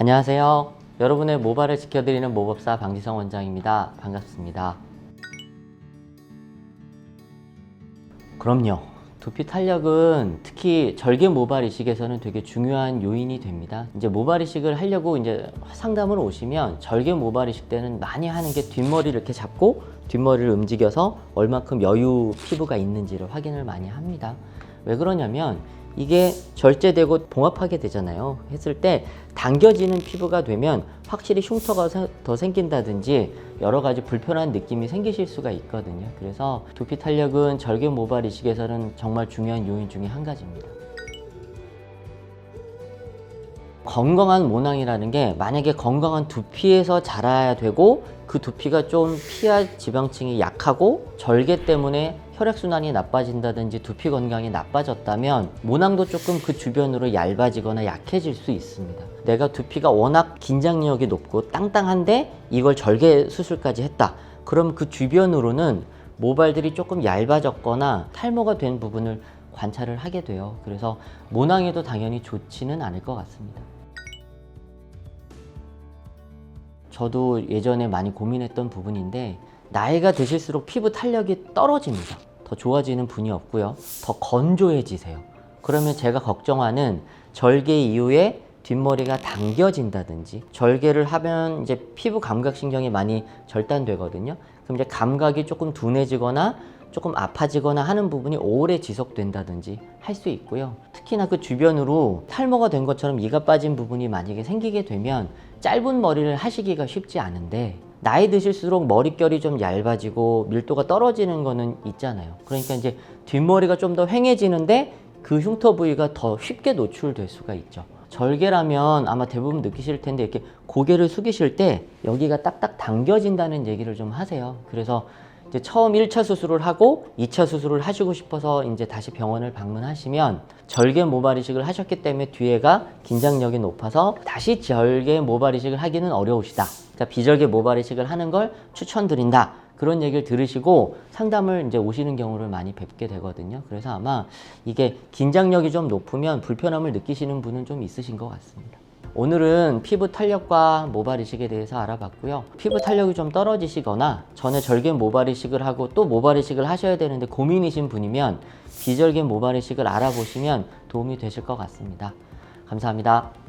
안녕하세요. 여러분의 모발을 지켜드리는 모법사 방지성 원장입니다. 반갑습니다. 그럼요. 두피 탄력은 특히 절개 모발 이식에서는 되게 중요한 요인이 됩니다. 이제 모발 이식을 하려고 이제 상담을 오시면 절개 모발 이식 때는 많이 하는 게 뒷머리를 이렇게 잡고 뒷머리를 움직여서 얼마큼 여유 피부가 있는지를 확인을 많이 합니다. 왜 그러냐면 이게 절제되고 봉합하게 되잖아요. 했을 때 당겨지는 피부가 되면 확실히 흉터가 세- 더 생긴다든지 여러 가지 불편한 느낌이 생기실 수가 있거든요. 그래서 두피 탄력은 절개 모발 이식에서는 정말 중요한 요인 중에 한 가지입니다. 건강한 모낭이라는 게 만약에 건강한 두피에서 자라야 되고 그 두피가 좀 피하 지방층이 약하고 절개 때문에 혈액순환이 나빠진다든지 두피 건강이 나빠졌다면 모낭도 조금 그 주변으로 얇아지거나 약해질 수 있습니다. 내가 두피가 워낙 긴장력이 높고 땅땅한데 이걸 절개 수술까지 했다. 그럼 그 주변으로는 모발들이 조금 얇아졌거나 탈모가 된 부분을 관찰을 하게 돼요. 그래서 모낭에도 당연히 좋지는 않을 것 같습니다. 저도 예전에 많이 고민했던 부분인데 나이가 드실수록 피부 탄력이 떨어집니다. 더 좋아지는 분이 없고요. 더 건조해지세요. 그러면 제가 걱정하는 절개 이후에 뒷머리가 당겨진다든지 절개를 하면 이제 피부 감각 신경이 많이 절단되거든요. 그럼 이제 감각이 조금 둔해지거나 조금 아파지거나 하는 부분이 오래 지속된다든지 할 수 있고요. 특히나 그 주변으로 탈모가 된 것처럼 이가 빠진 부분이 만약에 생기게 되면 짧은 머리를 하시기가 쉽지 않은데 나이 드실수록 머릿결이 좀 얇아지고 밀도가 떨어지는 거는 있잖아요. 그러니까 이제 뒷머리가 좀더 휑해지는데 그 흉터 부위가 더 쉽게 노출될 수가 있죠. 절개라면 아마 대부분 느끼실 텐데 이렇게 고개를 숙이실 때 여기가 딱딱 당겨진다는 얘기를 좀 하세요. 그래서 이제 처음 1차 수술을 하고 2차 수술을 하시고 싶어서 이제 다시 병원을 방문하시면 절개 모발 이식을 하셨기 때문에 뒤에가 긴장력이 높아서 다시 절개 모발 이식을 하기는 어려우시다. 그러니까 비절개 모발 이식을 하는 걸 추천드린다. 그런 얘기를 들으시고 상담을 이제 오시는 경우를 많이 뵙게 되거든요. 그래서 아마 이게 긴장력이 좀 높으면 불편함을 느끼시는 분은 좀 있으신 것 같습니다. 오늘은 피부 탄력과 모발 이식에 대해서 알아봤고요. 피부 탄력이 좀 떨어지시거나 전에 절개 모발 이식을 하고 또 모발 이식을 하셔야 되는데 고민이신 분이면 비절개 모발 이식을 알아보시면 도움이 되실 것 같습니다. 감사합니다.